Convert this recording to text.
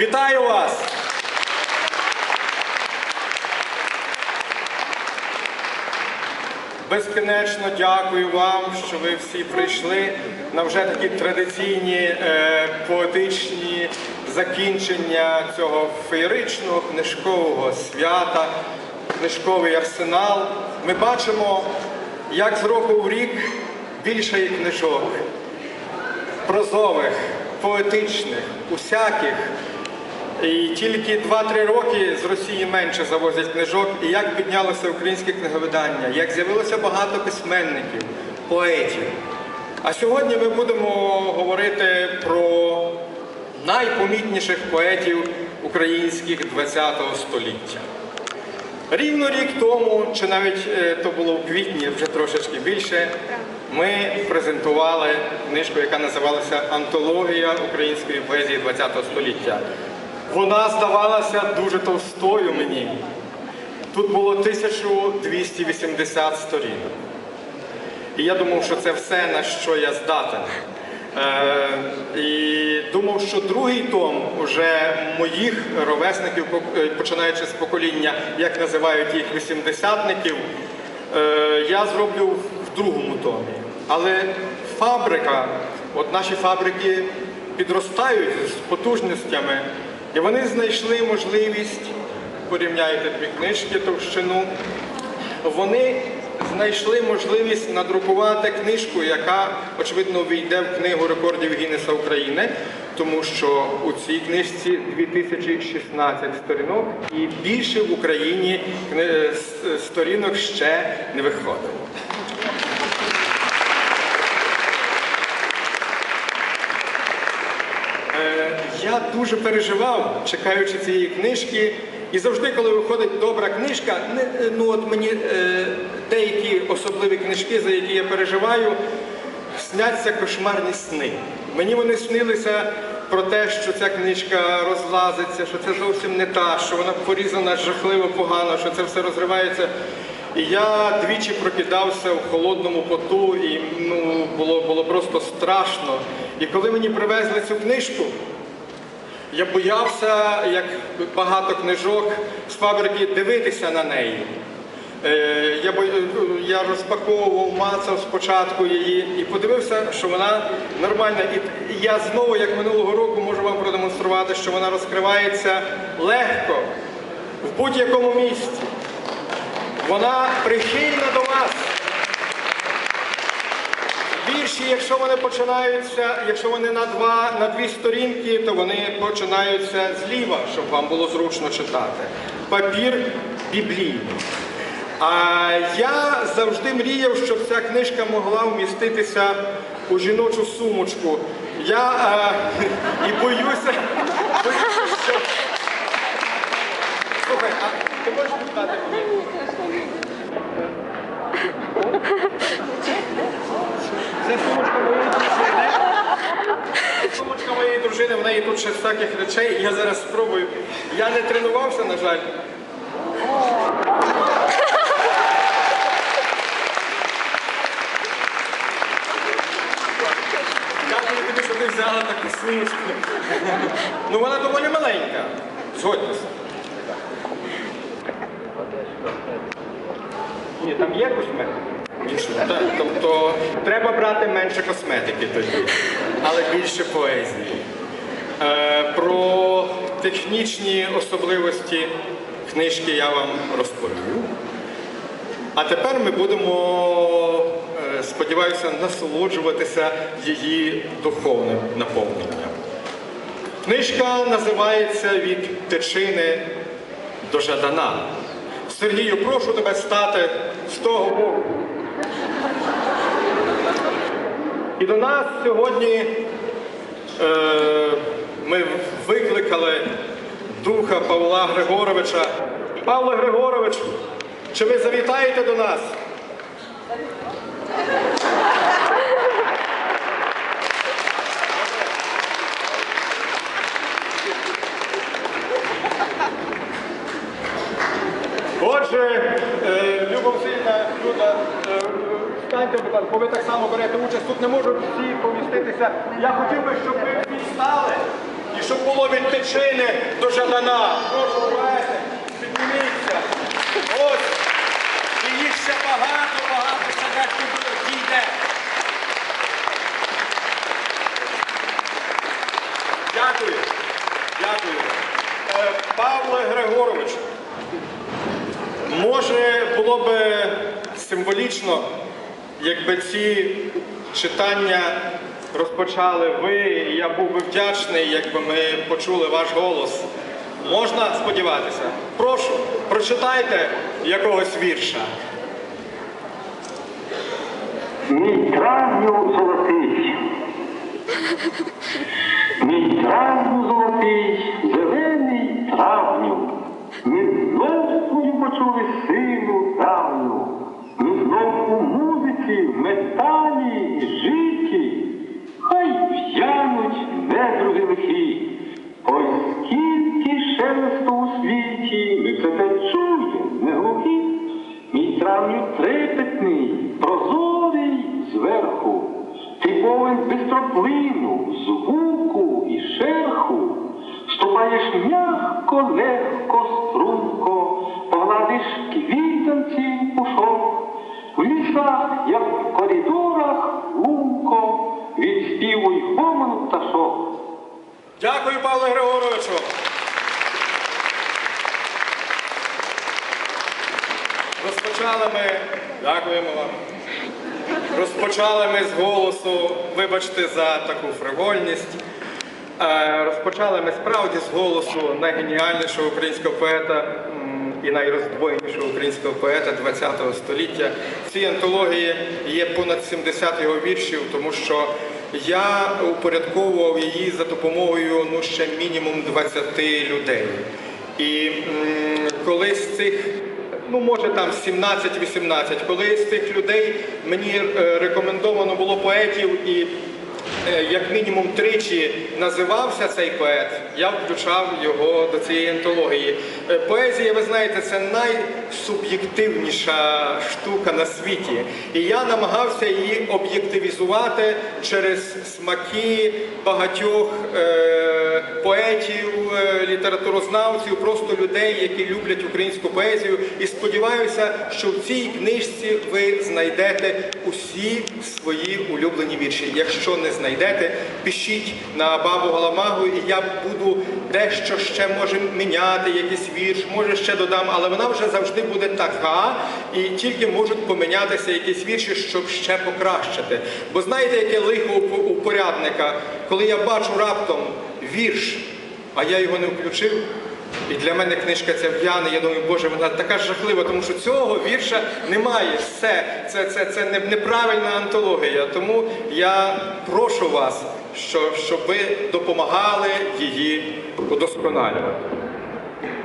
Вітаю вас! Безкінечно дякую вам, що ви всі прийшли на вже такі традиційні е, поетичні закінчення цього феєричного книжкового свята, книжковий арсенал. Ми бачимо, як з року в рік більше книжок прозових, поетичних, усяких. І тільки 2-3 роки з Росії менше завозять книжок, і як піднялося українське книговидання, як з'явилося багато письменників, поетів. А сьогодні ми будемо говорити про найпомітніших поетів українських ХХ століття. Рівно рік тому, чи навіть е, то було в квітні, вже трошечки більше, ми презентували книжку, яка називалася Антологія української поезії ХХ століття. Вона здавалася дуже товстою мені. Тут було 1280 сторінок. І я думав, що це все, на що я здатен. Е, і думав, що другий том уже моїх ровесників, е, починаючи з покоління, як називають їх вісімдесятників, е, я зроблю в другому томі. Але фабрика, от наші фабрики підростають з потужностями, і вони знайшли можливість, порівняйте дві книжки товщину, вони знайшли можливість надрукувати книжку, яка, очевидно, війде в книгу рекордів Гіннеса України, тому що у цій книжці 2016 сторінок і більше в Україні сторінок ще не виходило. Е, Я дуже переживав, чекаючи цієї книжки. І завжди, коли виходить добра книжка, не, ну от мені е, деякі особливі книжки, за які я переживаю, сняться кошмарні сни. Мені вони снилися про те, що ця книжка розлазиться, що це зовсім не та, що вона порізана жахливо погано, що це все розривається. І я двічі прокидався в холодному поту, і ну, було, було просто страшно. І коли мені привезли цю книжку, я боявся, як багато книжок з фабрики, дивитися на неї. Е, Я, е, я розпаковував, мацав спочатку її і подивився, що вона нормальна. І я знову, як минулого року, можу вам продемонструвати, що вона розкривається легко в будь-якому місці. Вона прихильна до вас. Вірші, якщо вони починаються, якщо вони на два на дві сторінки, то вони починаються зліва, щоб вам було зручно читати. Папір біблійний. А я завжди мріяв, щоб ця книжка могла вміститися у жіночу сумочку. Я е, і боюся, боюся, що. Слухай, а ти можеш дати мені? Це сумочка моєї дружини. Це Сумочка моєї дружини, в неї тут ще всяких речей. Я зараз спробую. Я не тренувався, на жаль. Дякую тобі, що ти взяла таку сумочку. Ну вона доволі маленька. Згодьтеся. Ні, там є косметика. Тобто треба брати менше косметики тоді, але більше поезії. Е, про технічні особливості книжки я вам розповів. А тепер ми будемо, е, сподіваюся, насолоджуватися її духовним наповненням. Книжка називається Від течини до Жадана. Сергію, прошу тебе стати з того боку. І до нас сьогодні е, ми викликали духа Павла Григоровича. Павло Григорович, чи ви завітаєте до нас? Отже, е, Люба Васильівна, Люда, е, станьте, будь бо ви так само берете участь. Тут не можуть всі поміститися. Я хотів би, щоб ви всі стали і щоб було від Галичини до Жадана. Прошу уваги, підніміться. Ось. І їх ще багато, багато дехто дійде. Дякую. Дякую. Е, Павле Григорович, може було би символічно, якби ці читання розпочали ви, і я був би вдячний, якби ми почули ваш голос. Можна сподіватися? Прошу, прочитайте якогось вірша. Мій травню золотий, мій травню золотий, зелений травню, ми знов свою почули силу давню, ми знов у музиці, в металі хай в'януть недруги лихі, ой скільки шелесту у світі, ви це те чує, не глухі. Мій травню трепетний, прозорий зверху, ти повен бистроплину, звуку і шерху, ступаєш м'яко, легко, струнко, погладиш квітанці пушок, в лісах, як в коридорах, Дякую, Павло Григоровичу. Розпочали ми. Дякуємо вам. Розпочали ми з голосу, вибачте за таку фривольність. Е, Розпочали ми справді з голосу найгеніальнішого українського поета і найроздвоєнішого українського поета ХХ століття. В цій антології є понад 70 його віршів, тому що я упорядковував її за допомогою ну, ще мінімум 20 людей. І коли з цих ну може там 17-18, коли з тих людей мені е, рекомендовано було поетів і як мінімум тричі називався цей поет, я включав його до цієї антології. Е, Поезія, ви знаєте, це найсуб'єктивніша штука на світі. І я намагався її об'єктивізувати через смаки багатьох е, поетів, е, літературознавців, просто людей, які люблять українську поезію. І сподіваюся, що в цій книжці ви знайдете усі свої улюблені вірші. Якщо не знайдете, пишіть на бабу Галамагу, і я буду дещо ще може міняти, якийсь вірш, може ще додам, але вона вже завжди буде така, і тільки можуть помінятися якісь вірші, щоб ще покращити. Бо знаєте, яке лихо у порядника, коли я бачу раптом вірш, а я його не включив. І для мене книжка ця в'яне, я думаю, Боже, вона така жахлива, тому що цього вірша немає. Все, це, це, це неправильна антологія. Тому я прошу вас, що, щоб ви допомагали її удосконалювати.